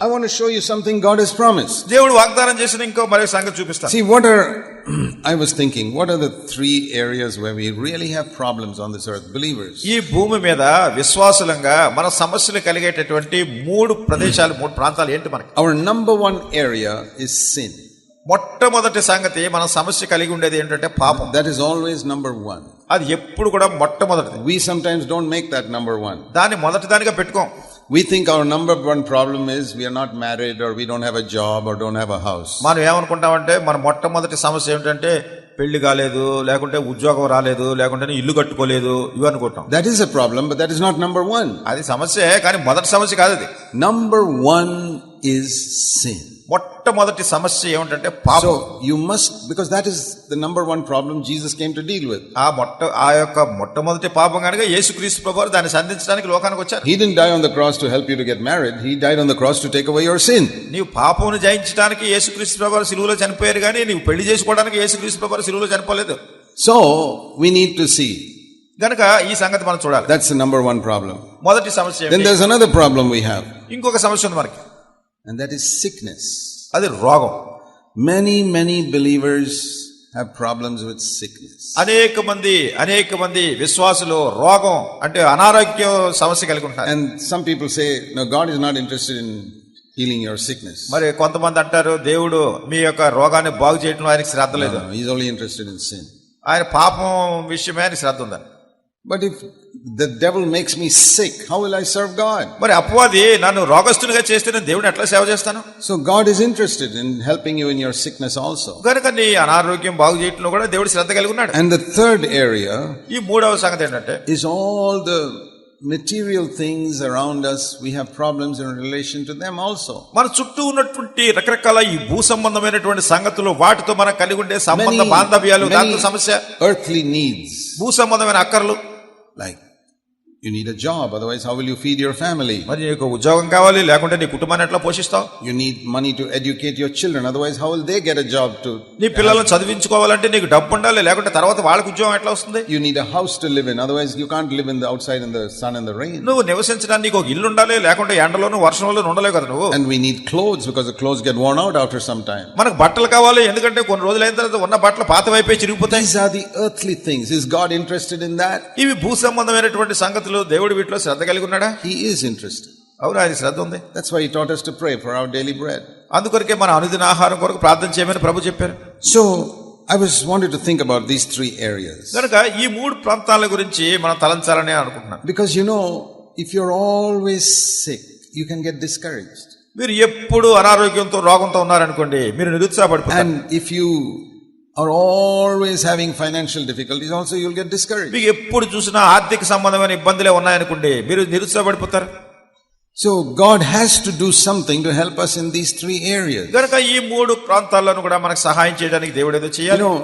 I want to show you something God has promised. దేవుడు వాగ్దానం చేసిన ఇంకో మరో సంగతి చూపిస్తాను See, what are, I was thinking, what are the three areas where we really have problems on this earth, believers? ఈ భూమి మీద విశ్వాసులంగా మన సమస్యలు కలిగేటటువంటి మూడు ప్రదేశాలు మూడు ప్రాంతాలు ఏంటి మనకి Our number one area is sin. మొట్టమొదటి సంగతి మన సమస్య కలిగి ఉండేది ఏంటంటే పాపం That is always number one. అది ఎప్పుడు కూడా మొట్టమొదటిది We sometimes don't make that number one. దాన్ని మొదటి దానిగా పెట్టుకోం we think our number one problem is we not married or we don't have a job or don't have a house మనం ఏమనుకుంటామంటే మన మొట్టమొదటి సమస్య ఏంటంటే పెళ్ళి కాలేదు లేకుంటే ఉద్యోగం రాలేదు లేకుంటే ఇల్లు కట్టుకోలేదు ఇవి అనుకుంటాం. That is a problem but that is not number one అది సమస్య కానీ మొదటి సమస్య కాదు అది. నంబర్ వన్ ఇస్ సేమ్ మొట్టమొదటి సమస్య ఏమిటంటే పాపం. So you must because that is the number one problem Jesus came to deal with ఆ మొట్ట ఆ యొక్క మొట్టమొదటి పాపం గనుక యేసుక్రీస్తు ప్రభువు దాన్ని సంధించడానికి లోకానికి వచ్చారు. He did die on the cross to help you to get marriage he died on the cross to take away your sin నీ పాపమును జయించడానికి యేసుక్రీస్తు ప్రభువు సిలువలో చనిపోయారు గానీ నీ పెళ్ళి చేసుకోవడానికి యేసుక్రీస్తు ప్రభువు సిలువలో చనిపోలేదు. So we need to see గనుక ఈ సంగతి మనం చూడాలి. That's the number one problem మొదటి సమస్య then there is another problem we have ఇంకొక సమస్య ఉంది మనకి. And that is sickness. అది రోగం Many, many believers have problems with sickness. అనేక మంది అనేక మంది విశ్వాసులు రోగం అంటే అనారోగ్య సమస్య కలిగి ఉంటారు And some people say, no, God is not interested in healing your sickness. మరి కొంతమంది అంటారు దేవుడు మీ యొక్క రోగాన్ని బాగు చేయడంలో ఆయనకి శ్రద్ధ లేదు he's only interested in sin. ఆయన పాపం విషయమే ఆయన శ్రద్ధ ఉందని But if the devil makes me sick, how will I serve God? మరి అపవాది నన్ను రోగస్తునిగా చేస్తే నేను దేవుడిని ఎట్లా సేవ చేస్తాను So God is interested in helping you in your sickness also. కనుక నీ అనారోగ్యం బాగు చేయడంలో కూడా దేవుడు శ్రద్ధ కలిగి ఉన్నాడు And the third area ఈ మూడవ సంగతి ఏంటంటే is all the material things around us. We have problems in relation to them also. మన చుట్టూ ఉన్నటువంటి రకరకాల ఈ భూ సంబంధమైనటువంటి సంగతులు వాటితో మనం కలిగి ఉండే సంబంధ బాంధవ్యాలు దాంతో సమస్య earthly needs. భూ సంబంధమైన అక్కర్లు Like you need a job, otherwise, how will you feed your family? మరి నీకు ఉద్యోగం కావాలి లేకుంటే నీ కుటుంబాన్ని ఎట్లా పోషిస్తావు You need money to educate your children, otherwise, how will they get a job to? నీ పిల్లలను చదివించుకోవాలంటే నీకు డబ్బు ఉండాలి లేకుంటే తర్వాత వాళ్ళకి ఉద్యోగం ఎట్లా వస్తుంది You need a house to live in, otherwise, you can't live in the outside in the sun and the rain. నువ్వు నివసించడానికి నీకు ఒక ఇల్లు ఉండాలి లేకుంటే ఎండలోను వర్షంలో ఉండలేవు కదా నువ్వు And we need clothes because the clothes get worn out after some time. మనకు బట్టలు కావాలి ఎందుకంటే కొన్ని రోజులు అయిన తర్వాత ఉన్న బట్టలు పాతవైపోయి చిరిగిపోతాయి These are the earthly things. Is God interested in that? ఇవి భూ సంబంధమైనటువంటి సంగతులు దేవుడి వీటిలో శ్రద్ధ కలిగి ఉన్నాడా He is interested. అవును ఆయన శ్రద్ధ ఉంది why He taught us to pray for our daily bread. అందుకొరకే మన అనుదిన ఆహారం కొరకు ప్రార్థన చేయమని ప్రభు చెప్పారు So, I was wanted to think about these three areas. కనుక ఈ మూడు ప్రాంతాల గురించి మనం తలంచాలని అనుకుంటున్నాను Because you know, if you're always sick, you can get discouraged. మీరు ఎప్పుడు అనారోగ్యంతో రోగంతో ఉన్నారనుకోండి మీరు నిరుత్సాహపడిపోతారు And if you are always having financial difficulties, also you'll get discouraged. మీకు ఎప్పుడు చూసినా ఆర్థిక సంబంధమైన ఇబ్బందులే ఉన్నాయనుకోండి మీరు నిరుత్సాహపడిపోతారు So, God has to do something to help us in these three areas. కనుక ఈ మూడు ప్రాంతాలను కూడా మనకు సహాయం చేయడానికి దేవుడు ఏదో You చేయాలి know,